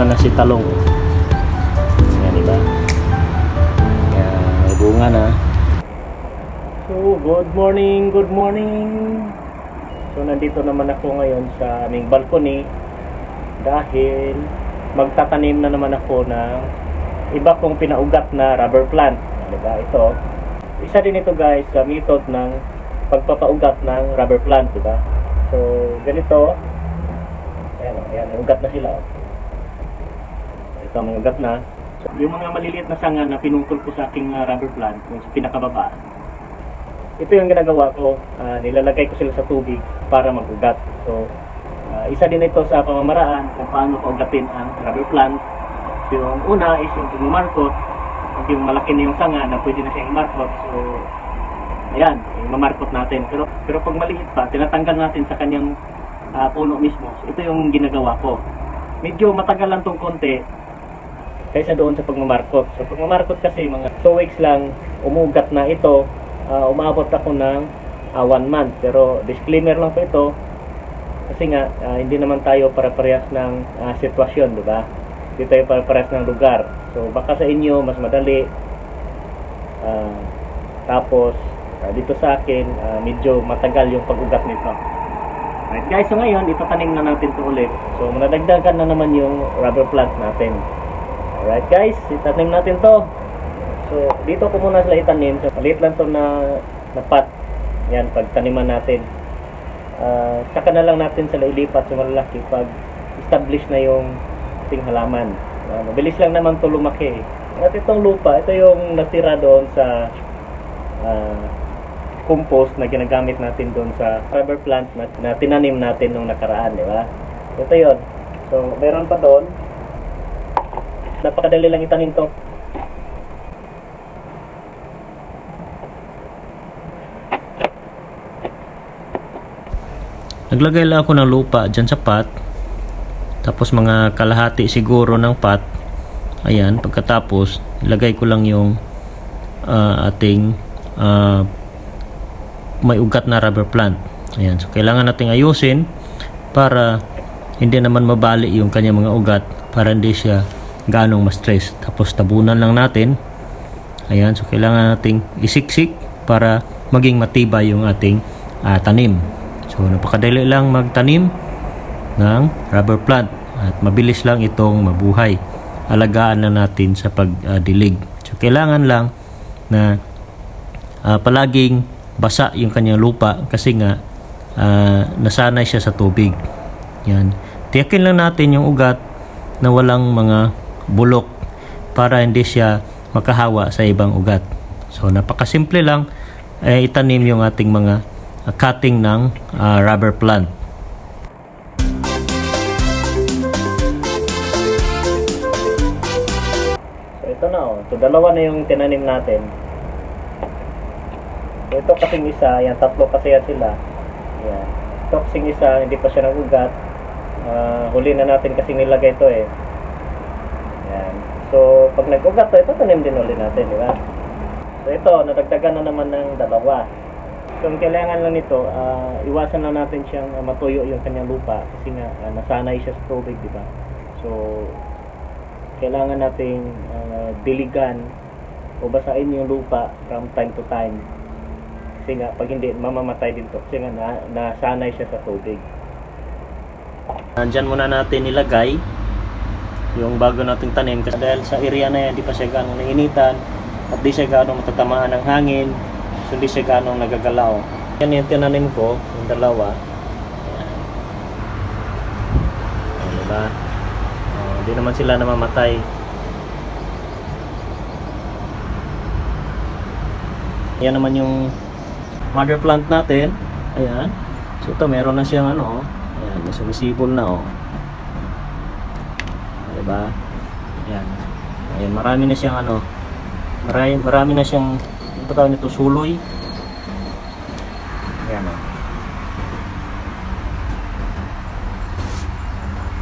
bunga na si talong. Yan, diba? Yan, may bunga na. So, good morning, good morning. So, nandito naman ako ngayon sa aming balcony dahil magtatanim na naman ako ng iba kong pinaugat na rubber plant. Diba? Ito. Isa din ito guys sa method ng pagpapaugat ng rubber plant. Diba? So, ganito. Ayan, ayan, ugat na sila. o. Ito, mga ugat na. So, yung mga maliliit na sanga na pinutol ko sa aking ah, rubber plant, yung sa pinakababa, ito yung ginagawa ko. Ah, nilalagay ko sila sa tubig para magugat. So, ah, isa din ito sa pamamaraan kung paano paugatin ang rubber plant. Yung una is yung. Pag yung malaki na yung sanga na pwede na siyang markot. So, ayan, yung mamarkot natin. Pero, pero pag maliit pa, tinatanggal natin sa kanyang ah, puno mismo. So, ito yung ginagawa ko. Medyo matagal lang tong konti kaysa doon sa pagmamarkot. So, pagmamarkot kasi mga 2 weeks lang umugat na ito ah, umabot ako ng ah, one month. Pero disclaimer lang po ito kasi nga ah, hindi naman tayo para-parehas ng ah, sitwasyon, di ba? Hindi tayo para-parehas ng lugar. So baka sa inyo mas madali. Ah, tapos ah, dito sa akin ah, medyo matagal yung pag-ugat nito. Right guys, so ngayon itatanim na natin to ulit. So manadagdagan na naman yung rubber plant natin. Alright guys, itanim natin to. So, dito ko muna sila itanim. So, maliit lang to na, na pot. Yan, pagtaniman natin. Uh, saka na lang natin sila ilipat sa malalaki pag establish na yung ating halaman. Ah, mabilis lang naman to lumaki. At itong lupa, ito yung natira doon sa ah, compost na ginagamit natin doon sa rubber plant na, na tinanim natin nung nakaraan, di ba? Ito yon. So, meron pa doon. Napakadali lang itanim to. Naglagay lang ako ng lupa dyan sa pot. Tapos mga kalahati siguro ng pot. Ayan, pagkatapos, ilagay ko lang yung ah, ating ah, may ugat na rubber plant. Ayan, so kailangan nating ayusin para hindi naman mabali yung kanyang mga ugat para hindi siya ganong ma-stress. Tapos tabunan lang natin. Ayan, so kailangan nating isiksik para maging matibay yung ating ah, tanim. So napakadali lang magtanim ng rubber plant at mabilis lang itong mabuhay. Alagaan na natin sa pagdilig. so kailangan lang na ah, palaging basa yung kanyang lupa kasi nga ah, nasanay siya sa tubig. Yan. Tiyakin lang natin yung ugat na walang mga bulok para hindi siya makahawa sa ibang ugat. So napakasimple lang eh, itanim yung ating mga ah, cutting ng ah, rubber plant. So ito na oh. So dalawa na yung tinanim natin. Ito kasing isa, yan tatlo kasi yan sila. Yan. Ito kasing isa, hindi pa siya nagugat. Ah, huli na natin kasi nilagay ito eh. Yan. So pag nag-ugat to, ito tanim din ulit natin, di ba? So ito, nadagdagan na naman ng dalawa. So ang kailangan lang nito, ah, iwasan lang natin siyang ah, matuyo yung kanyang lupa kasi nga ah, nasanay siya sa tubig, di ba? So kailangan nating ah, diligan o basahin yung lupa from time to time. Kasi nga, pag hindi, mamamatay din to. Kasi nga, na, nasanay siya sa tubig. Nandyan muna natin nilagay yung bago nating tanim kasi dahil sa area na yan, di pa siya ganong nainitan at di siya ganong matatamaan ng hangin so di siya ganong nagagalaw. Yan yung tinanim ko, yung dalawa. Ayan. Diba? Oh, di naman sila namamatay. Yan naman yung mother plant natin. Ayan. So ito meron na siyang ano, oh. ayan, may sumisipol na oh. Diba? Ayan. Ayan, marami na siyang ano, marami, marami na siyang, ano pa tawag nito, suloy. Ayan oh.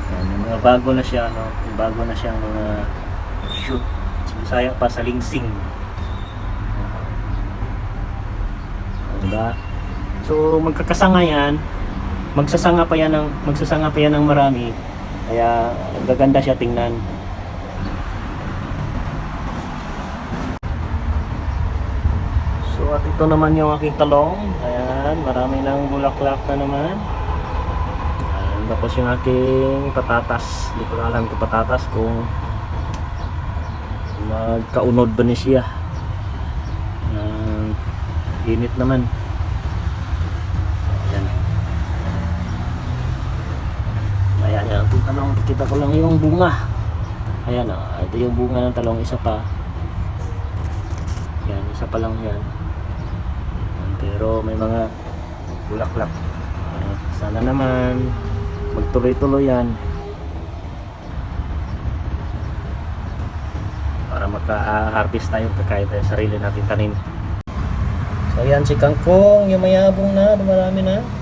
Ayan, mga bago na siya, ano, bago na siyang mga shoot. Sayang pa sa lingsing. Diba? So magkakasanga yan, magsasanga pa yan ng magsasanga pa yan ng marami Kaya gaganda siya tingnan. So at ito naman yung aking talong. Ayan, marami ng bulaklak na naman. Ayan, tapos yung aking patatas. Hindi ko alam kung patatas kung magkaunod ba ni siya. Ayan, init naman. Ayan. Ayan, talong, kita ko lang yung bunga. Ayan, ah, ito yung bunga ng talong. Isa pa. Yan, isa pa lang yan. Pero may mga bulaklak. Ah, sana naman magtuloy-tuloy yan. Para maka-harvest tayo kahit sa sarili natin tanim. So yan si Kangkong, yung mayabong na, dumarami na.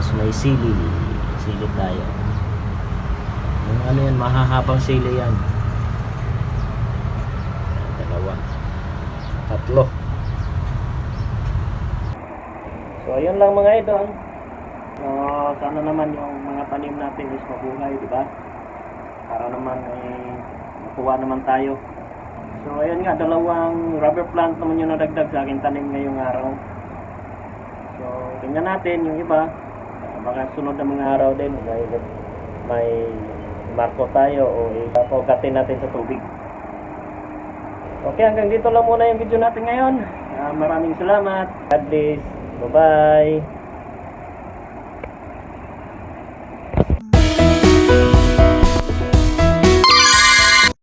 Tapos may sili. Sili tayo. Yung ano yan, mahahabang sili yan. Dalawa. Tatlo. So ayun lang mga idol. So sana naman yung mga tanim natin is mabuhay, di ba? Para naman eh, makuha naman tayo. So ayun nga, dalawang rubber plant naman yung nadagdag sa akin tanim ngayong araw. So tingnan natin yung iba. Baka sunod na mga araw din may, may marko tayo o ipapogatin natin sa tubig. Okay, hanggang dito lang muna yung video natin ngayon. Ah, maraming salamat. God bless. Bye-bye.